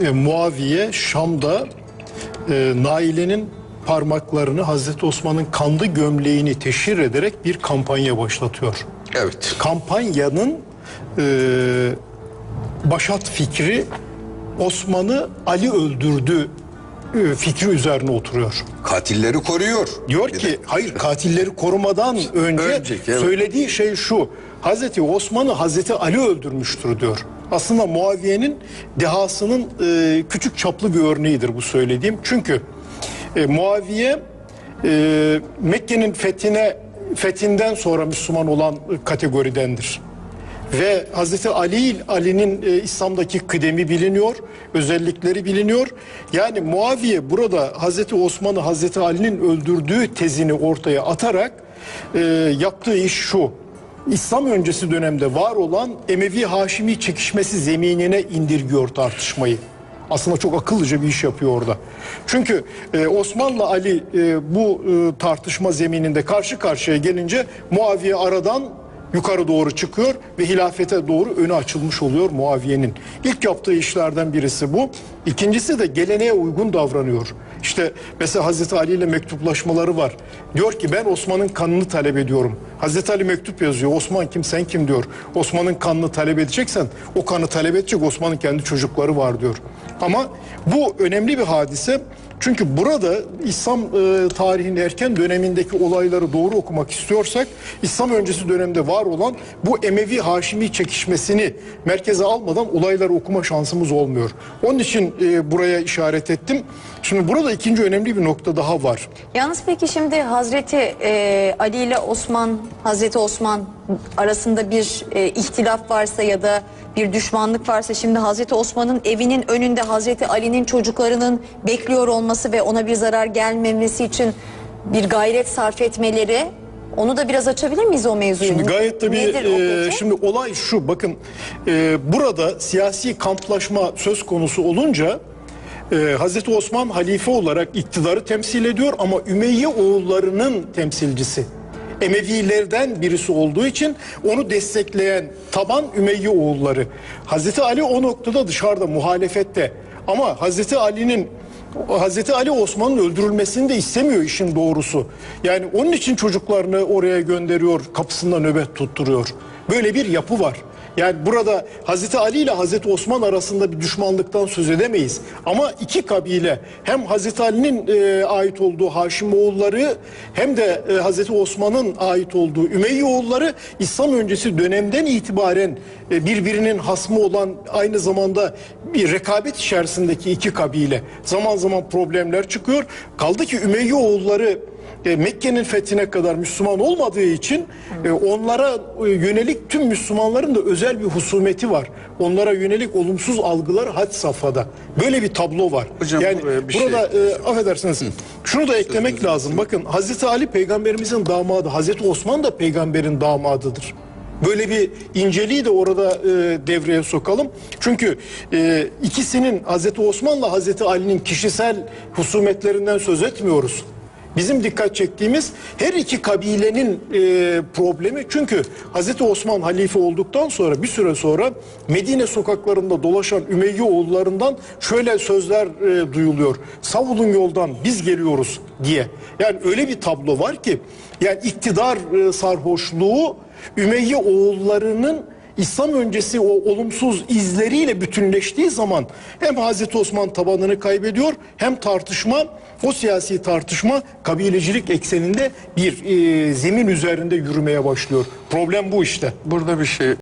e, Muaviye Şam'da e, Naile'nin parmaklarını Hazreti Osman'ın kanlı gömleğini teşhir ederek bir kampanya başlatıyor. Evet. Kampanyanın e, başat fikri Osman'ı Ali öldürdü e, fikri üzerine oturuyor. Katilleri koruyor. Diyor Bir de- ki hayır katilleri korumadan önce Önceki, evet. söylediği şey şu. Hazreti Osman'ı Hazreti Ali öldürmüştür diyor. Aslında Muaviye'nin dehasının e, küçük çaplı bir örneğidir bu söylediğim. Çünkü e, Muaviye e, Mekke'nin fethine fethinden sonra Müslüman olan kategoridendir. Ve Hazreti Ali Ali'nin e, İslam'daki kıdemi biliniyor, özellikleri biliniyor. Yani Muaviye burada Hazreti Osman'ı Hazreti Ali'nin öldürdüğü tezini ortaya atarak e, yaptığı iş şu. İslam öncesi dönemde var olan Emevi Haşimi çekişmesi zeminine indirgiyor tartışmayı. Aslında çok akıllıca bir iş yapıyor orada. Çünkü e, Osman'la Ali e, bu e, tartışma zemininde karşı karşıya gelince Muaviye aradan yukarı doğru çıkıyor ve hilafete doğru önü açılmış oluyor Muaviye'nin. İlk yaptığı işlerden birisi bu. İkincisi de geleneğe uygun davranıyor. İşte mesela Hazreti Ali ile mektuplaşmaları var. Diyor ki ben Osman'ın kanını talep ediyorum. Hazreti Ali mektup yazıyor. Osman kim sen kim diyor. Osman'ın kanını talep edeceksen o kanı talep edecek Osman'ın kendi çocukları var diyor. Ama bu önemli bir hadise. Çünkü burada İslam e, tarihinin erken dönemindeki olayları doğru okumak istiyorsak İslam öncesi dönemde var olan bu Emevi Haşimi çekişmesini merkeze almadan olayları okuma şansımız olmuyor. Onun için e, buraya işaret ettim. Şimdi burada ikinci önemli bir nokta daha var. Yalnız peki şimdi Hazreti e, Ali ile Osman, Hazreti Osman arasında bir e, ihtilaf varsa ya da bir düşmanlık varsa şimdi Hazreti Osman'ın evinin önünde Hazreti Ali'nin çocuklarının bekliyor olması ve ona bir zarar gelmemesi için bir gayret sarf etmeleri onu da biraz açabilir miyiz o mevzuyu? Şimdi gayet tabii Nedir e, şimdi olay şu bakın e, burada siyasi kamplaşma söz konusu olunca e, Hazreti Osman halife olarak iktidarı temsil ediyor ama Ümeyye oğullarının temsilcisi. Emevilerden birisi olduğu için onu destekleyen taban Ümeyye oğulları. Hazreti Ali o noktada dışarıda muhalefette ama Hazreti Ali'nin Hazreti Ali Osman'ın öldürülmesini de istemiyor işin doğrusu. Yani onun için çocuklarını oraya gönderiyor, kapısında nöbet tutturuyor. Böyle bir yapı var. Yani burada Hazreti Ali ile Hazreti Osman arasında bir düşmanlıktan söz edemeyiz. Ama iki kabile hem Hazreti Ali'nin e, ait olduğu Haşimoğulları hem de e, Hazreti Osman'ın ait olduğu Ümeyyoğulları İslam öncesi dönemden itibaren e, birbirinin hasmı olan aynı zamanda bir rekabet içerisindeki iki kabile. Zaman zaman problemler çıkıyor. Kaldı ki Ümeyyoğulları e, Mekke'nin fethine kadar Müslüman olmadığı için e, onlara e, yönelik tüm Müslümanların da özel bir husumeti var. Onlara yönelik olumsuz algılar had safhada. Böyle bir tablo var. Hocam, yani bir şey- burada e, affedersiniz. Şunu da eklemek lazım. Bakın Hazreti Ali peygamberimizin damadı, Hazreti Osman da peygamberin damadıdır. Böyle bir inceliği de orada e, devreye sokalım. Çünkü e, ikisinin Hazreti Osman'la Hazreti Ali'nin kişisel husumetlerinden söz etmiyoruz. Bizim dikkat çektiğimiz her iki kabilenin e, problemi çünkü Hazreti Osman halife olduktan sonra bir süre sonra Medine sokaklarında dolaşan Ümeyye oğullarından şöyle sözler e, duyuluyor. Savulun yoldan biz geliyoruz diye. Yani öyle bir tablo var ki yani iktidar e, sarhoşluğu Ümeyye oğullarının İslam öncesi o olumsuz izleriyle bütünleştiği zaman hem Hazreti Osman tabanını kaybediyor hem tartışma o siyasi tartışma kabilecilik ekseninde bir e, zemin üzerinde yürümeye başlıyor. Problem bu işte. Burada bir şey